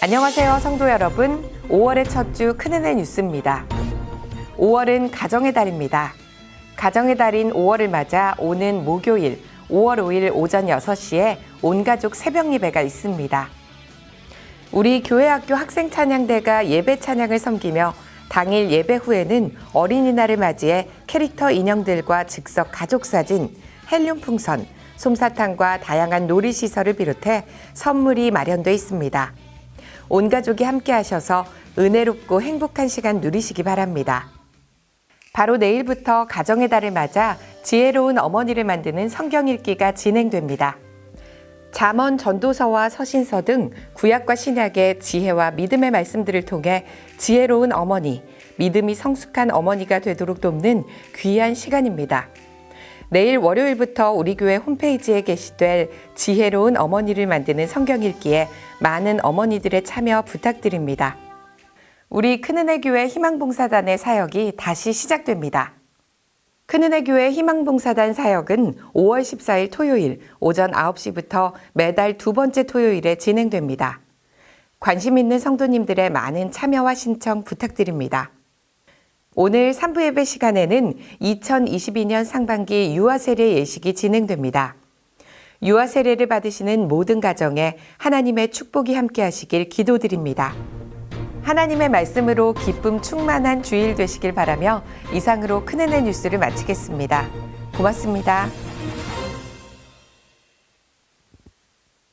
안녕하세요, 성도 여러분. 5월의 첫 주 큰은혜 뉴스입니다. 5월은 가정의 달입니다. 가정의 달인 5월을 맞아 오는 목요일 5월 5일 오전 6시에 온 가족 새벽 예배가 있습니다. 우리 교회학교 학생 찬양대가 예배 찬양을 섬기며 당일 예배 후에는 어린이날을 맞이해 캐릭터 인형들과 즉석 가족 사진, 헬륨 풍선, 솜사탕과 다양한 놀이 시설을 비롯해 선물이 마련돼 있습니다. 온 가족이 함께 하셔서 은혜롭고 행복한 시간 누리시기 바랍니다. 바로 내일부터 가정의 달을 맞아 지혜로운 어머니를 만드는 성경 읽기가 진행됩니다. 잠언 전도서와 서신서 등 구약과 신약의 지혜와 믿음의 말씀들을 통해 지혜로운 어머니, 믿음이 성숙한 어머니가 되도록 돕는 귀한 시간입니다. 내일 월요일부터 우리 교회 홈페이지에 게시될 지혜로운 어머니를 만드는 성경 읽기에 많은 어머니들의 참여 부탁드립니다. 우리 큰은혜 교회 희망봉사단의 사역이 다시 시작됩니다. 큰은혜 교회 희망봉사단 사역은 5월 14일 토요일 오전 9시부터 매달 두 번째 토요일에 진행됩니다. 관심 있는 성도님들의 많은 참여와 신청 부탁드립니다. 오늘 3부 예배 시간에는 2022년 상반기 유아 세례 예식이 진행됩니다. 유아 세례를 받으시는 모든 가정에 하나님의 축복이 함께 하시길 기도드립니다. 하나님의 말씀으로 기쁨 충만한 주일 되시길 바라며 이상으로 큰은혜 뉴스를 마치겠습니다. 고맙습니다.